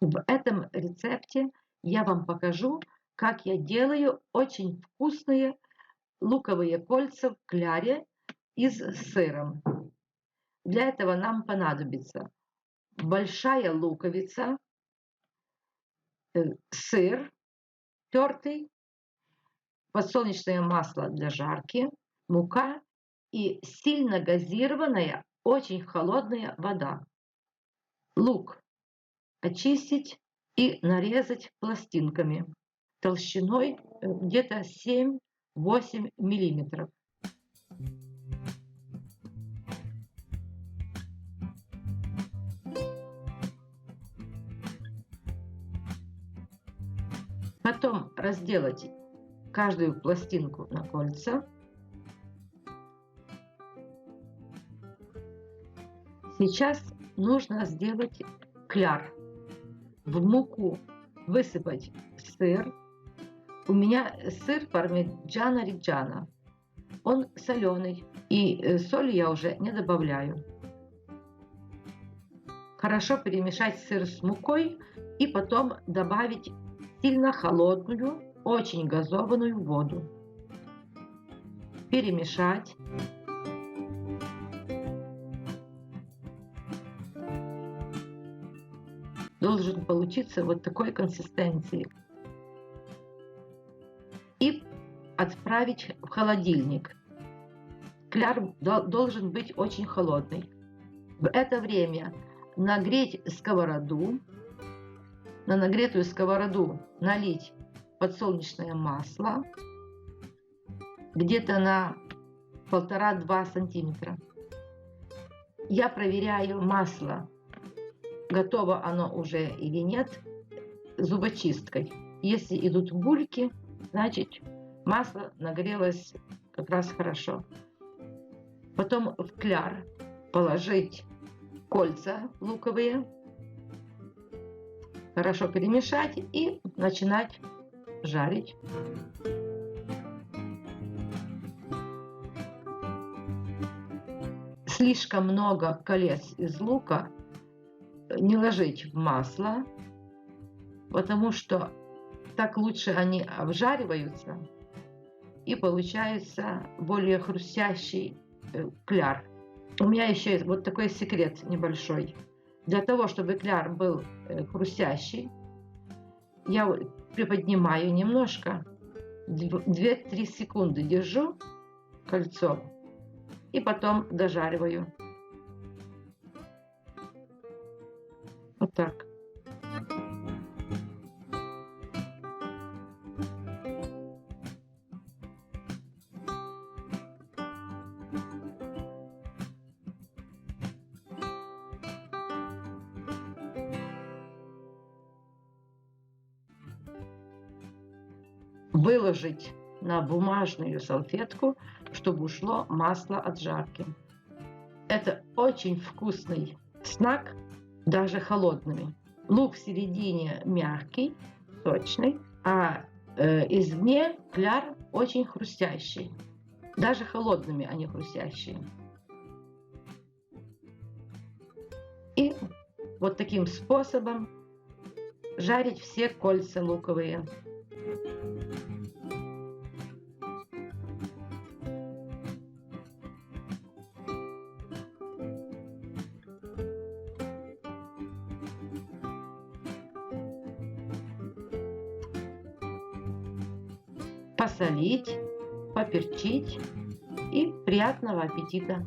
В этом рецепте я вам покажу, как я делаю очень вкусные луковые кольца в кляре и с сыром. Для этого нам понадобится большая луковица, э, сыр тертый, подсолнечное масло для жарки, мука и сильно газированная, очень холодная вода. Лук очистить и нарезать пластинками толщиной э, где-то 7-8 миллиметров. Потом разделать каждую пластинку на кольца. Сейчас нужно сделать кляр в муку высыпать сыр. У меня сыр пармиджана риджана. Он соленый, и э, соль я уже не добавляю. Хорошо перемешать сыр с мукой и потом добавить сильно холодную, очень газованную воду. Перемешать. Должен получиться вот такой консистенции. И отправить в холодильник. Кляр должен быть очень холодный. В это время нагреть сковороду, на нагретую сковороду налить подсолнечное масло где-то на полтора-два сантиметра. Я проверяю масло готово оно уже или нет, зубочисткой. Если идут бульки, значит масло нагрелось как раз хорошо. Потом в кляр положить кольца луковые, хорошо перемешать и начинать жарить. Слишком много колец из лука не ложить в масло, потому что так лучше они обжариваются и получается более хрустящий э, кляр. У меня еще есть вот такой секрет небольшой. Для того, чтобы кляр был э, хрустящий, я приподнимаю немножко, 2-3 секунды держу кольцо и потом дожариваю. Так. Выложить на бумажную салфетку, чтобы ушло масло от жарки. Это очень вкусный снак даже холодными. Лук в середине мягкий, сочный, а э, извне кляр очень хрустящий. Даже холодными они хрустящие. И вот таким способом жарить все кольца луковые. Посолить, поперчить и приятного аппетита!